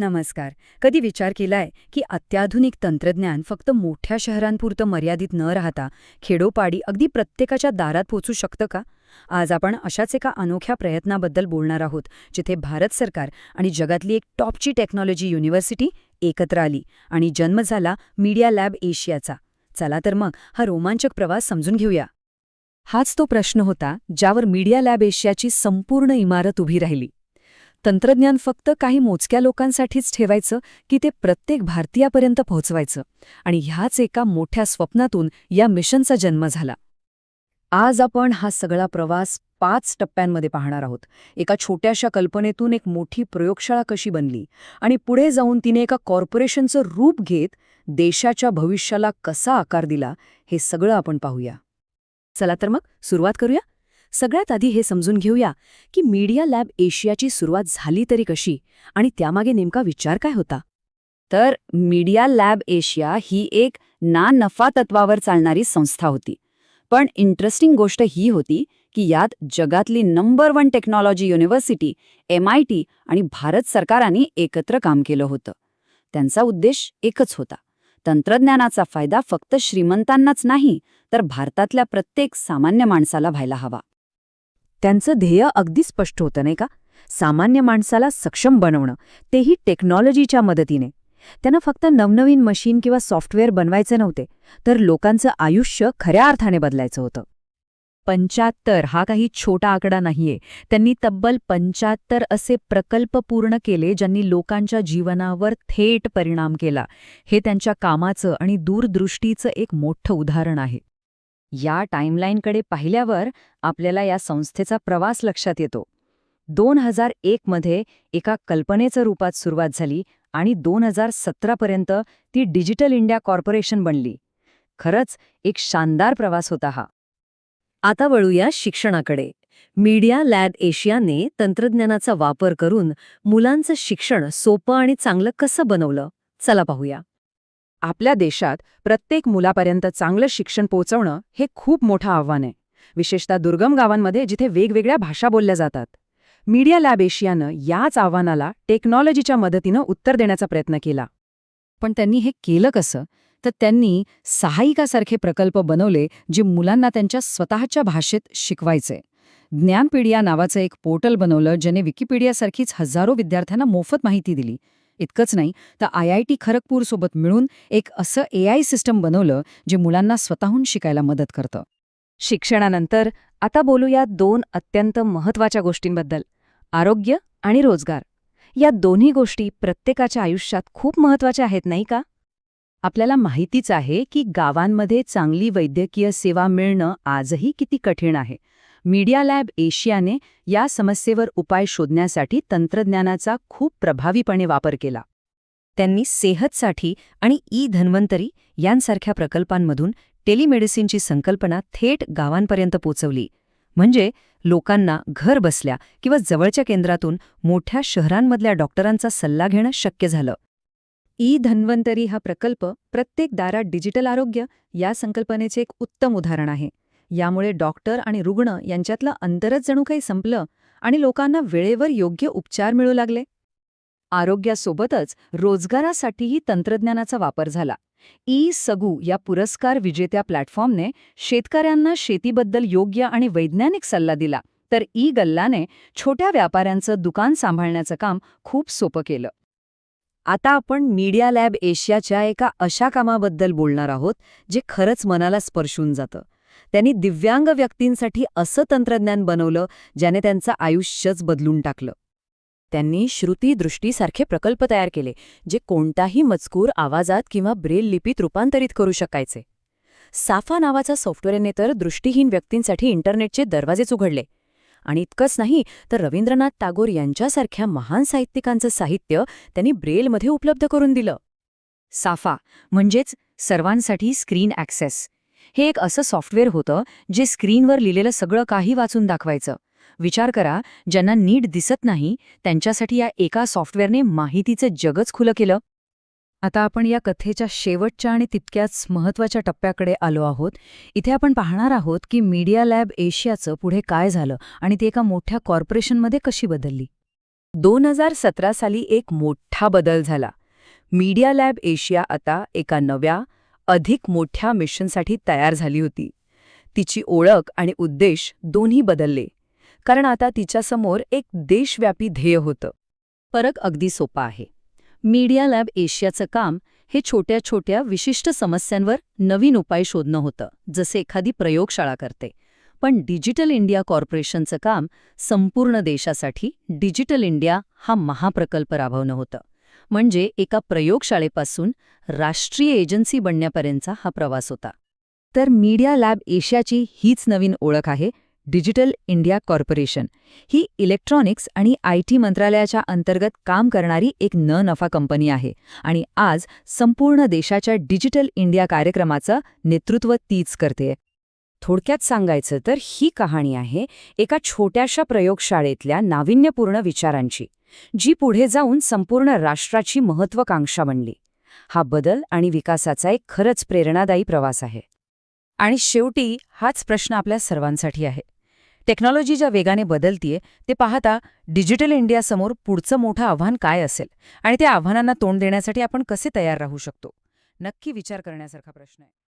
नमस्कार. कधी विचार केलाय की अत्याधुनिक तंत्रज्ञान फक्त मोठ्या शहरांपुरतं मर्यादित न राहता खेडोपाडी अगदी प्रत्येकाच्या दारात पोचू शकतं का? आज आपण अशाच एका अनोख्या प्रयत्नाबद्दल बोलणार आहोत जिथे भारत सरकार आणि जगातली एक टॉपची टेक्नॉलॉजी युनिव्हर्सिटी एकत्र आली आणि जन्म झाला मीडिया लॅब एशियाचा. चला तर मग हा रोमांचक प्रवास समजून घेऊया. हाच तो प्रश्न होता ज्यावर मीडिया लॅब एशियाची संपूर्ण इमारत उभी राहिली. तंत्रज्ञान फक्त काही मोजक्या लोकांसाठीच ठेवायचं की ते प्रत्येक भारतीयापर्यंत पोहोचवायचं. आणि ह्याच एका मोठ्या स्वप्नातून या मिशनचा जन्म झाला. आज आपण हा सगळा प्रवास पाच टप्प्यांमध्ये पाहणार आहोत. एका छोट्याशा कल्पनेतून एक मोठी प्रयोगशाळा कशी बनली आणि पुढे जाऊन तिने एका कॉर्पोरेशनचं रूप घेत देशाच्या भविष्याला कसा आकार दिला हे सगळं आपण पाहूया. चला तर मग सुरुवात करूया. सगळ्यात आधी हे समजून घेऊया की मीडिया लॅब एशियाची सुरुवात झाली तरी कशी आणि त्यामागे नेमका विचार काय होता. तर मीडिया लॅब एशिया ही एक ना नफा तत्वावर चालणारी संस्था होती. पण इंटरेस्टिंग गोष्ट ही होती की यात जगातली number one technology university M I T आणि भारत सरकारांनी एकत्र काम केलं होतं. त्यांचा उद्देश एकच होता. तंत्रज्ञानाचा फायदा फक्त श्रीमंतांनाच नाही तर भारतातल्या प्रत्येक सामान्य माणसाला व्हायला हवा. त्यांचं ध्येय अगदी स्पष्ट होतं नाही का? सामान्य माणसाला सक्षम बनवणं तेही टेक्नॉलॉजीच्या मदतीने. त्यांना फक्त नवनवीन मशीन किंवा सॉफ्टवेअर बनवायचे नव्हते तर लोकांचं आयुष्य खऱ्या अर्थाने बदलायचं होतं. पंचाहत्तर हा काही छोटा आकडा नाहीये. त्यांनी तब्बल पंचाहत्तर असे प्रकल्प पूर्ण केले ज्यांनी लोकांच्या जीवनावर थेट परिणाम केला. हे त्यांच्या कामाचं आणि दूरदृष्टीचं एक मोठं उदाहरण आहे. या टाईमलाईनकडे पाहिल्यावर आपल्याला या संस्थेचा प्रवास लक्षात येतो. दोन हजार एकमध्ये एका कल्पनेचं रूपात सुरुवात झाली आणि दोन हजार सतरापर्यंत ती डिजिटल इंडिया कॉर्पोरेशन बनली. खरंच एक शानदार प्रवास होता हा. आता वळूया शिक्षणाकडे. मीडिया लॅब एशियाने तंत्रज्ञानाचा वापर करून मुलांचं शिक्षण सोपं आणि चांगलं कसं बनवलं? चला पाहूया. आपल्या देशात प्रत्येक मुलापर्यंत चांगलं शिक्षण पोहोचवणं हे खूप मोठं आव्हान आहे. विशेषतः दुर्गम गावांमध्ये जिथे वेगवेगळ्या भाषा बोलल्या जातात. मीडिया लॅब एशियानं याच आव्हानाला टेक्नॉलॉजीच्या मदतीनं उत्तर देण्याचा प्रयत्न केला. पण त्यांनी हे केलं कसं? तर त्यांनी सहायिकासारखे प्रकल्प बनवले जे मुलांना त्यांच्या स्वतःच्या भाषेत शिकवायचे. ज्ञानपीडिया नावाचं एक पोर्टल बनवलं ज्याने विकिपीडियासारखीच हजारो विद्यार्थ्यांना मोफत माहिती दिली. इतकंच नाही तर आय आय टी खरगपूरसोबत मिळून एक असं ए आय सिस्टम बनवलं जे मुलांना स्वतःहून शिकायला मदत करतं. शिक्षणानंतर आता बोलूया दोन अत्यंत महत्त्वाच्या गोष्टींबद्दल आरोग्य आणि रोजगार. या दोन्ही गोष्टी प्रत्येकाच्या आयुष्यात खूप महत्त्वाच्या आहेत नाही का? आपल्याला माहितीच आहे की गावांमध्ये चांगली वैद्यकीय सेवा मिळणं आजही किती कठीण आहे. मीडिया लॅब एशियाने या समस्येवर उपाय शोधण्यासाठी तंत्रज्ञानाचा खूप प्रभावीपणे वापर केला. त्यांनी सेहतसाठी आणि ई धन्वंतरी यांसारख्या प्रकल्पांमधून टेलिमेडिसिनची संकल्पना थेट गावांपर्यंत पोचवली. म्हणजे लोकांना घर बसल्या किंवा जवळच्या केंद्रातून मोठ्या शहरांमधल्या डॉक्टरांचा सल्ला घेणं शक्य झालं. ई धन्वंतरी हा प्रकल्प प्रत्येक दारात डिजिटल आरोग्य या संकल्पनेचे एक उत्तम उदाहरण आहे. यामुळे डॉक्टर आणि रुग्ण यांच्यातलं अंतरच जणू काही संपलं आणि लोकांना वेळेवर योग्य उपचार मिळू लागले. आरोग्यासोबतच रोजगारासाठीही तंत्रज्ञानाचा वापर झाला. ई सगू या पुरस्कार विजेत्या प्लॅटफॉर्मने शेतकऱ्यांना शेतीबद्दल योग्य आणि वैज्ञानिक सल्ला दिला तर ई गल्लाने छोट्या व्यापाऱ्यांचं दुकान सांभाळण्याचं काम खूप सोपं केलं. आता आपण मीडिया लॅब एशियाच्या एका अशा कामाबद्दल बोलणार आहोत जे खरंच मनाला स्पर्शून जातं. त्यांनी दिव्यांग व्यक्तींसाठी असं तंत्रज्ञान बनवलं ज्याने त्यांचं आयुष्यच बदलून टाकलं. त्यांनी श्रुती दृष्टीसारखे प्रकल्प तयार केले जे कोणताही मजकूर आवाजात किंवा ब्रेल लिपीत रूपांतरित करू शकायचे. साफा नावाचा सॉफ्टवेअरने तर दृष्टीहीन व्यक्तींसाठी इंटरनेटचे दरवाजेच उघडले. आणि इतकंच नाही तर रवींद्रनाथ टागोर यांच्यासारख्या महान साहित्यिकांचं साहित्य त्यांनी ब्रेलमध्ये उपलब्ध करून दिलं. साफा म्हणजेच सर्वांसाठी स्क्रीन ॲक्सेस. हे एक असं सॉफ्टवेअर होतं जे स्क्रीनवर लिहिलेलं सगळं काही वाचून दाखवायचं. विचार करा ज्यांना नीट दिसत नाही त्यांच्यासाठी या एका सॉफ्टवेअरने माहितीचं जगच खुलं केलं. आता आपण या कथेच्या शेवटच्या आणि तितक्याच महत्त्वाच्या टप्प्याकडे आलो आहोत. इथे आपण पाहणार आहोत की मीडिया लॅब एशियाचं पुढे काय झालं आणि ती एका मोठ्या कॉर्पोरेशनमध्ये कशी बदलली. दोन हजार सतरा साली एक मोठा बदल झाला. मीडिया लॅब एशिया आता एका नव्या अधिक मोठ्या मिशनसाठी तयार झाली होती. तिची ओळख आणि उद्देश दोन्ही बदलले कारण आता तिच्यासमोर एक देशव्यापी ध्येय होतं. फरक अगदी सोपा आहे. मीडिया लॅब एशियाचं काम हे छोट्या छोट्या विशिष्ट समस्यांवर नवीन उपाय शोधणं होतं जसे एखादी प्रयोगशाळा करते. पण डिजिटल इंडिया कॉर्पोरेशनचं काम संपूर्ण देशासाठी डिजिटल इंडिया हा महाप्रकल्प राबवणं होतं. म्हणजे एका प्रयोगशाळेपासून राष्ट्रीय एजन्सी बनण्यापर्यंतचा हा प्रवास होता. तर मीडिया लॅब एशियाची हीच नवीन ओळख आहे डिजिटल इंडिया कॉर्पोरेशन. ही इलेक्ट्रॉनिक्स आणि आय टी मंत्रालयाच्या अंतर्गत काम करणारी एक न नफा कंपनी आहे आणि आज संपूर्ण देशाच्या डिजिटल इंडिया कार्यक्रमाचं नेतृत्व तीच करते. थोडक्यात सांगायचं तर ही कहाणी आहे एका छोट्याशा प्रयोगशाळेतल्या नाविन्यपूर्ण विचारांची. जी पुढे जाऊन संपूर्ण राष्ट्राची महत्वाकांक्षा बनली. हा बदल आणि विकासाचा एक खरंच प्रेरणादायी प्रवास आहे. आणि शेवटी हाच प्रश्न आपल्या सर्वांसाठी आहे. टेक्नॉलॉजी ज्या वेगाने बदलतीये ते पाहता डिजिटल इंडियासमोर पुढचं मोठं आव्हान काय असेल आणि त्या आव्हानांना तोंड देण्यासाठी आपण कसे तयार राहू शकतो? नक्की विचार करण्यासारखा प्रश्न आहे.